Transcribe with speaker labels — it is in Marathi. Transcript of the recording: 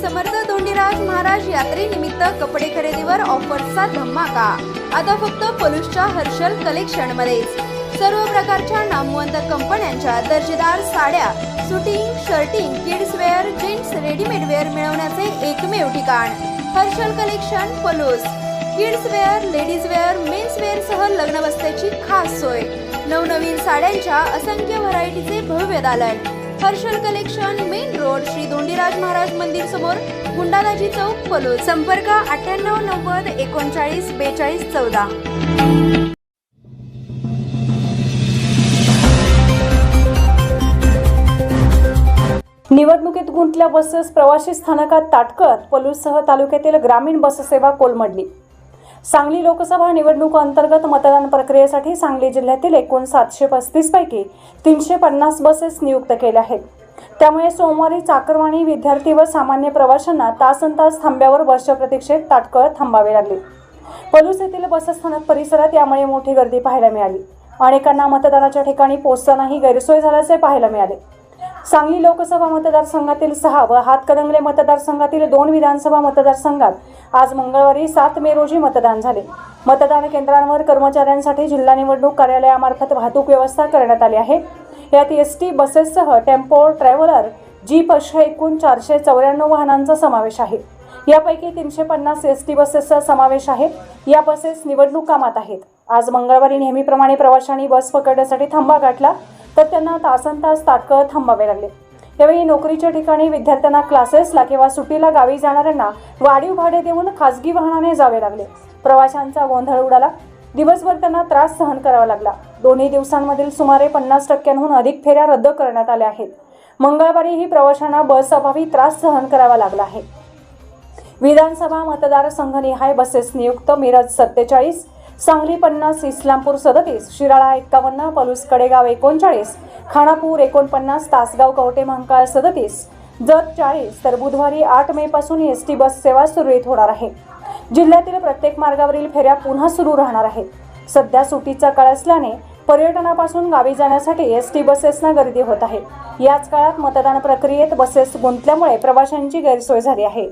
Speaker 1: समर्थ धोंडीराज महाराज यात्रेनिमित्त कपडे खरेदीवर ऑफर्सचा धमाका. आता फक्त पलूसच्या हर्षल कलेक्शन मध्येच सर्व प्रकारच्या नामवंत कंपन्यांच्या दर्जेदार साड्या suiting shirting kids wear gents readymade wear मिळवण्याचे एकमेव ठिकाण. Harshal collection Palus. Kids wear ladies wear men's wear सह लग्न खास सोय. नवनवीन साड्यांच्या असंख्य व्हरायटीचे भव्य दालन. Harshal collection main road Shri Dondiraj Maharaj मंदिर समोर गुंडादाजी चौक पलूस संपर्क अठ्ठ्याण्णव नव्वद एकोणचाळीस बेचाळीस चौदा.
Speaker 2: निवडणुकीत गुंतल्या बसेस प्रवासी स्थानकात ताटकळत पलूससह तालुक्यातील ग्रामीण बससेवा कोलमडली. सांगली लोकसभा निवडणूक अंतर्गत मतदान प्रक्रियेसाठी सांगली जिल्ह्यातील एकूण सातशे पस्तीस पैकी तीनशे पन्नास बसेस नियुक्त केल्या आहेत. त्यामुळे सोमवारी चाकरवाणी विद्यार्थी व सामान्य प्रवाशांना तासन तास थांब्यावर बसच्या प्रतीक्षेत ताटकळत थांबावे लागले. पलूस येथील बसस्थानक परिसरात यामुळे मोठी गर्दी पाहायला मिळाली. अनेकांना मतदानाच्या ठिकाणी पोहोचतानाही गैरसोय झाल्याचे पाहायला मिळाले. सांगली लोकसभा मतदारसंघातील सहा व हातकणंगले मतदारसंघातील दोन विधानसभा मतदारसंघात आज मंगळवारी सात मे रोजी मतदान झाले. मतदान केंद्रांवर कर्मचाऱ्यांसाठी जिल्हा निवडणूक कार्यालयामार्फत वाहतूक व्यवस्था करण्यात आली आहे. यात एस टी बसेससह टेम्पो ट्रॅव्हलर जीप अशा एकूण चारशे चौऱ्याण्णव वाहनांचा समावेश आहे. यापैकी तीनशे पन्नास एस टी बसेसचा समावेश आहे. या बसेस निवडणूक कामात आहेत. आज मंगळवारी नेहमीप्रमाणे प्रवाशांनी बस पकडण्यासाठी थांबा गाठला. तर त्यांना तासन तास ताटकळत थांबावे लागले. यावेळी नोकरीच्या ठिकाणी विद्यार्थ्यांना क्लासेसला किंवा सुट्टीला गावी जाणाऱ्यांना वाढीव भाडे देऊन खासगी वाहनाने जावे लागले. प्रवाशांचा गोंधळ उडाला. दिवसभर त्यांना त्रास सहन करावा लागला. दोन्ही दिवसांमधील सुमारे पन्नास टक्क्यांहून अधिक फेऱ्या रद्द करण्यात आल्या आहेत. मंगळवारीही प्रवाशांना बस अभावी त्रास सहन करावा लागला आहे. विधानसभा मतदारसंघनिहाय बसेस नियुक्त मिरज सत्तेचाळीस सांगली पन्नास इस्लामपूर सदतीस शिराळा एक्कावन्न पलूस कडेगाव एकोणचाळीस खानापूर एकोणपन्नास तासगाव कवटे महांकाळ सदतीस जत चाळीस तर बुधवारी आठ मे पासून एस टी बस सेवा सुरळीत होणार आहे. जिल्ह्यातील प्रत्येक मार्गावरील फेऱ्या पुन्हा सुरू राहणार आहेत. सध्या सुट्टीचा काळ असल्याने पर्यटनापासून गावी जाण्यासाठी एस टी बसेसना गर्दी होत आहे. याच काळात मतदान प्रक्रियेत बसेस गुंतल्यामुळे प्रवाशांची गैरसोय झाली आहे.